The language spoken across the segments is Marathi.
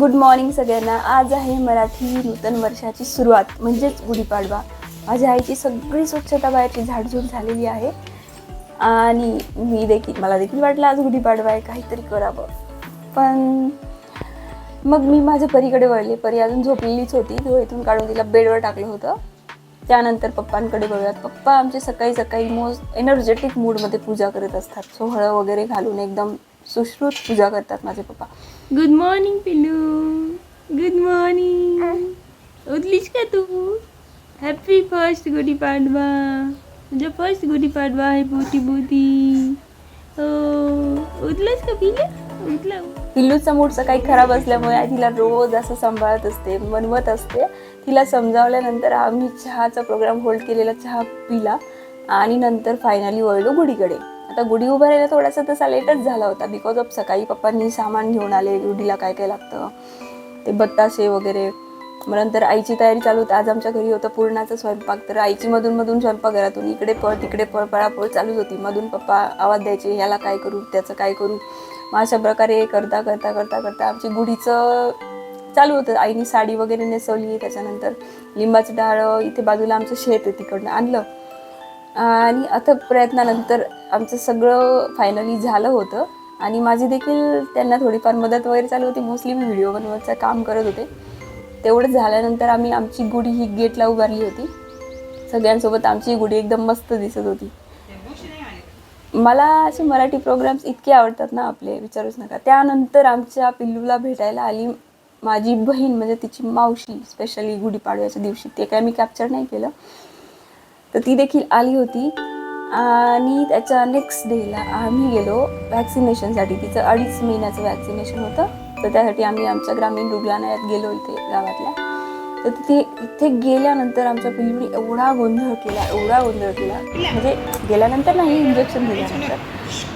गुड मॉर्निंग सगळ्यांना. आज आहे मराठी नूतन वर्षाची सुरुवात म्हणजेच गुढीपाडवा. माझ्या आईची सगळी स्वच्छता बाहेरची झाडझूड झालेली आहे. आणि मी देखील मला देखील वाटलं आज गुढीपाडवा आहे काहीतरी करावं. पण मग मी माझ्या परीकडे वळले. परी अजून झोपलेलीच होती. डोळ्यातून काढून तिला बेडवर टाकलं होतं. त्यानंतर पप्पांकडे वळूयात. पप्पा आमचे सकाळी सकाळी मोस्ट एनर्जेटिक मूडमध्ये पूजा करत असतात. सोहळं वगैरे घालून एकदम सुश्रुत पूजा करतात माझे पप्पा. गुड मॉर्निंग पिल्लू. गुड मॉर्निंग उठलीस का तू? हॅपी फर्स्ट गुढीपाडवा तुझा फर्स्ट गुढीपाडवा आहे बोटी बोटी हो. उठलंस का पिल्लू? उठला. पिल्लूचा मूड सकाळी खराब असल्यामुळे आई तिला रोज असं सांभाळत असते मनवत असते. तिला समजावल्यानंतर आम्ही चहाचा प्रोग्राम होल्ड केलेला चहा पिला आणि नंतर फायनली वळलो गुढीकडे आता गुढी उभारायला थोडासा तसा लेटच झाला होता. बिकॉज ऑफ सकाळी पप्पांनी सामान घेऊन आले गुढीला काय काय लागतं ते बत्ताशे वगैरे. मग नंतर आईची तयारी चालू होती. आज आमच्या घरी होतं पूर्णाचा स्वयंपाक. तर आईची मधून मधून स्वयंपाकघरातून इकडे पळ तिकडे पळ पळापळ चालूच होती. मधून पप्पा आवाज द्यायचे ह्याला काय करू? त्याचं काय करू? मग अशा प्रकारे करता करता करता करता आमची गुढीचं चालू होतं. आईनी साडी वगैरे नेसवली. त्याच्यानंतर लिंबाचं डाळ इथे बाजूला आमचं शेत आहे तिकडनं आणलं. आणि अथक प्रयत्नानंतर आमचं सगळं फायनली झालं होतं. आणि माझी देखील त्यांना थोडीफार मदत वगैरे चालू होती. मोस्टली मी व्हिडिओ बनवायचं काम करत होते. तेवढं झाल्यानंतर आम्ही आमची गुढी ही गेटला उभारली होती. सगळ्यांसोबत आमची गुढी एकदम मस्त दिसत होती. मला असे मराठी प्रोग्राम्स इतके आवडतात ना आपले विचारूच नका. त्यानंतर आमच्या पिल्लूला भेटायला आली माझी बहीण म्हणजे तिची मावशी स्पेशली गुढीपाडव्याच्या दिवशी. ते काय मी कॅप्चर नाही केलं. तर ती देखील आली होती. आणि त्याच्या नेक्स्ट डेला आम्ही गेलो व्हॅक्सिनेशनसाठी तिचं अडीच महिन्याचं व्हॅक्सिनेशन होतं. तर त्यासाठी आम्ही आमच्या ग्रामीण रुग्णालयात गेलो इथे गावातल्या. तर तिथे इथे गेल्यानंतर आमच्या पिल्लूने एवढा गोंधळ केला एवढा गोंधळ केला. म्हणजे गेल्यानंतर नाही इंजेक्शन दिल्यानंतर.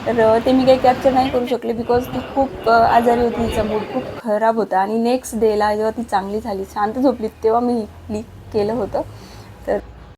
तर ते मी काही कॅप्चर नाही करू शकले बिकॉज ती खूप आजारी होती तिचा मूड खूप खराब होता. आणि नेक्स्ट डेला जेव्हा ती चांगली झाली शांत झोपली तेव्हा मी क्लिक केलं होतं. तर